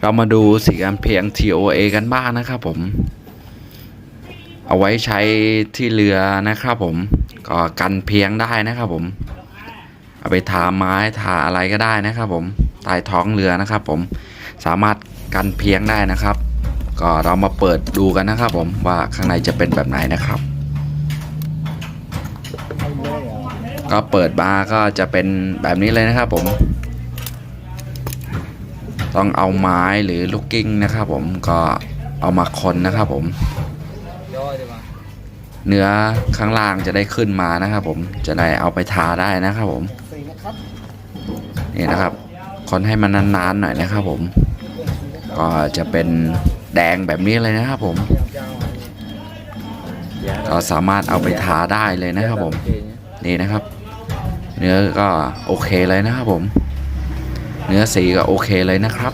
เรามาดูสีกันเพียง TOA กันบ้างนะครับผม เอาไว้ใช้ที่เรือนะครับผม ก็กันเพียงได้นะครับผม เอาไปทาไม้ทาอะไรก็ได้นะครับผมใต้ท้องเรือนะครับผม สามารถกันเพียงได้นะครับ ก็เรามาเปิดดูกันนะครับผมว่าข้างในจะเป็นแบบไหนนะครับ ก็เปิดมาก็จะเป็นแบบนี้เลยนะครับผม ต้องเอาไม้หรือลูกกิ้งนะครับผมก็เอามาคนนะครับผม เนื้อข้างล่างจะได้ขึ้นมานะครับผมจะได้เอาไปทาได้นะครับผมสี่นะครับนี่นะครับคนให้มันนานๆหน่อยนะครับผม ก็จะเป็นแดงแบบนี้เลยนะครับผมก็สามารถเอาไปทาได้เลยนะครับผม นี่นะครับ เนื้อก็โอเคเลยนะครับผม เนื้อสีก็โอเคเลยนะครับ